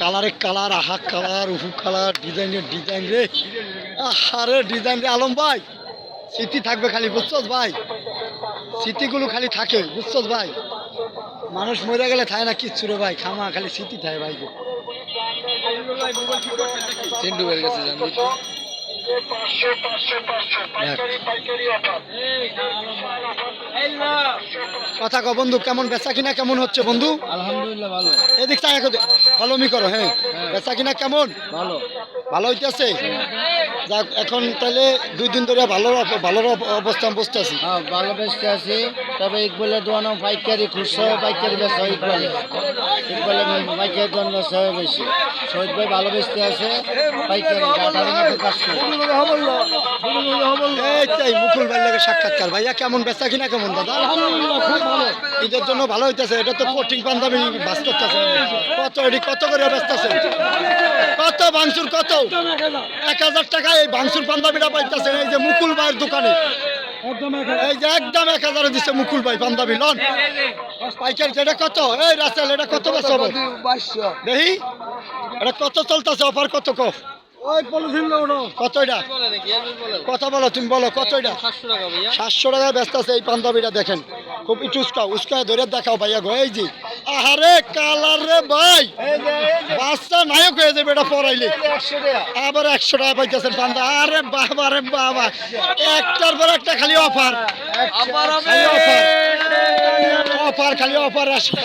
কালারে কালার, আহা কালার, উহু কালার ডিজাইনের ডিজাইন রে। আরে ডিজাইন রে। আলম ভাই স্মৃতি থাকবে খালি, বুঝছস ভাই? স্মৃতিগুলো খালি থাকে, বুঝছস ভাই? মানুষ মরে গেলে থাকে না কিচ্ছু রে ভাই, খামা, খালি স্মৃতি থাকে ভাই। বের গেছে জানবি তো? দেখ। কথা কো বন্ধু কেমন বেচা কিনা কেমন হচ্ছে বন্ধু? আলহামদুলিল্লাহ ভালো। এদিক ফলমি করো হ্যাঁ। বেচা কিনা কেমন? ভালো। ভালো হইতেছে? যাক এখন তাহলে দুই দিন ধরে ভালো অব- ভালো অব- অবস্থান বসতেছি। হ্যাঁ ভালো আছি। তবে ইকবালের দোয়ানো পাইকারি খুচরা পাইকারি বেচা হয় ইকবালে। ইকবালে পাইকারি দোয়ান বেচা হয় বেশি শহীদ ভাই ভালো বেচতে আছে পাইকারি আঠারো মতো কাজ করে। এই তাই মুকুল ভাই লাগে সাক্ষাৎকার। ভাইয়া কেমন বেচা কিনা কেমন দাদা? আলহামদুলিল্লাহ খুব ভালো। ঈদের জন্য ভালো হইতেছে এটা তো কোটিং পাঞ্জাবি বাস করতেছে। কত এটি কত করে বেচতেছে? কত ভাঙচুর কত? এক হাজার টাকা এই ভাঙচুর পাঞ্জাবিটা পাইতেছেন এই যে মুকুল ভাইয়ের দোকানে। এই যে একদম এক হাজারে দিচ্ছে মুকুল ভাই বান্ধবী লন। পাইকারি এটা কত? এই রাসেল এটা কত বেচা হবে? দেখি এটা কত চলতেছে অফার কত কফ? কত এটা? কথা বলো তুমি বলো কত এটা? সাতশো টাকা টাকায় ব্যস্ত আছে এই পাঞ্জাবিটা দেখেন। খুব একটু উস্কা উস্কায় ধরে দেখাও ভাইয়া গো এই যে। আহারে কালার রে ভাই। বাচ্চা নায়ক হয়ে যাবে এটা পড়াইলে। আবার একশো টাকা পাইতেছেন পান্দা আরে বাবা রে বাবা। একটার পর একটা খালি অফার অফার অফার খালি অফার আসেন।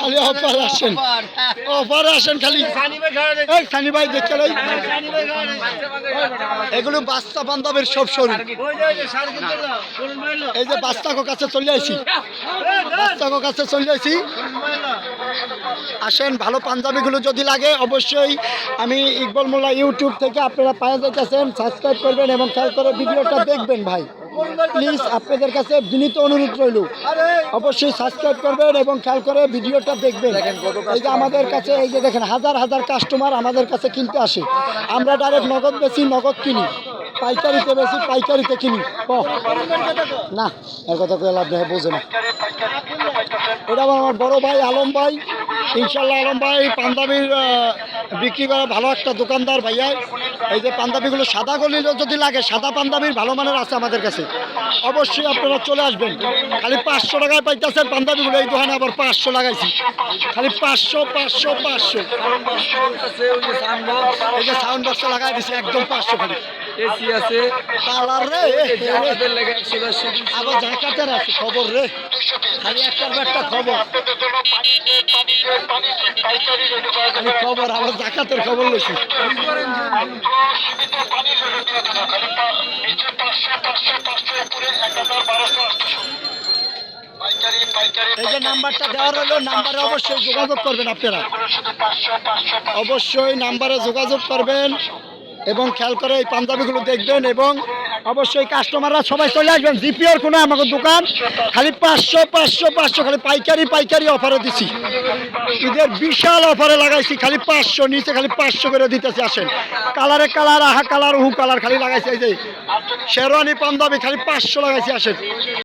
খালি অফার আসেন। অফার আসেন খালি। এই সানি ভাই দেখতে লই এগুলো বাচ্চা বান্ধবের সব শোরুম এই যে বাচ্চাকো কাছে চলে আসি বাচ্চাকো কাছে চলে আসি আসেন, ভালো পাঞ্জাবিগুলো যদি লাগে, অবশ্যই আমি ইকবল মোল্লা ইউটিউব থেকে আপনারা পাওয়া যাইতেছেন। সাবস্ক্রাইব করবেন এবং খেয়াল করে ভিডিওটা দেখবেন ভাই। প্লিজ আপনাদের কাছে বিনীত অনুরোধ রইল। অবশ্যই সাবস্ক্রাইব করবেন এবং খেয়াল করে ভিডিওটা দেখবেন। এই যে আমাদের কাছে, এই যে দেখেন, হাজার হাজার কাস্টমার আমাদের কাছে কিনতে আসে। আমরা ডাইরেক্ট নগদ বেশি, নগদ কিনি। পাইকারিতে বেশি, পাইকারিতে কিনি। না, এর কথা লাভ নেই, বোঝে না। এটা আমার বড় ভাই, আলম ভাই। ইনশাল্লাহ আলম ভাই পাঞ্জাবির বিক্রি করা ভালো একটা দোকানদার ভাইয়া। এই যে পাঞ্জাবিগুলো সাদা গলিলেও যদি লাগে, সাদা পাঞ্জাবির ভালো মানের আছে আমাদের কাছে। অবশ্যই আপনারা চলে আসবেন। খালি পাঁচশো টাকায় পাইতেছেন পাঞ্জাবিগুলো, এই দোকানে আবার পাঁচশো লাগাইছি। খালি পাঁচশো পাঁচশো পাঁচশো। এই যে সাউন্ড বক্সটা লাগাই দিছি, একদম পাঁচশো খালি। এসি আছে। কালার রে। জাকাতের লেগে একশো দশ আবার জাকাতের আছে খবর রে। খালি একটার একটা খবর। খালি খবর আবার জাকাতের খবর লইছি। এই যে নাম্বারটা দেওয়া রইল নাম্বারে অবশ্যই যোগাযোগ করবেন আপনারা। অবশ্যই নাম্বারে যোগাযোগ করবেন। এবং খেয়াল করে এই পাঞ্জাবিগুলো দেখবেন এবং অবশ্যই কাস্টমাররা সবাই চলে আসবেন। জিপিওর কোনো আমাকে দোকান। খালি পাঁচশো পাঁচশো পাঁচশো, খালি পাইকারি পাইকারি অফারে দিছি। ঈদের বিশাল অফারে লাগাইছি, খালি পাঁচশো, নিচে খালি পাঁচশো করে দিতেছে, আসেন। কালারে কালার আহা কালার উহু কালার খালি লাগাইছে, এই যে শেরওয়ানি পাঞ্জাবি, খালি পাঁচশো লাগাইছি, আসেন।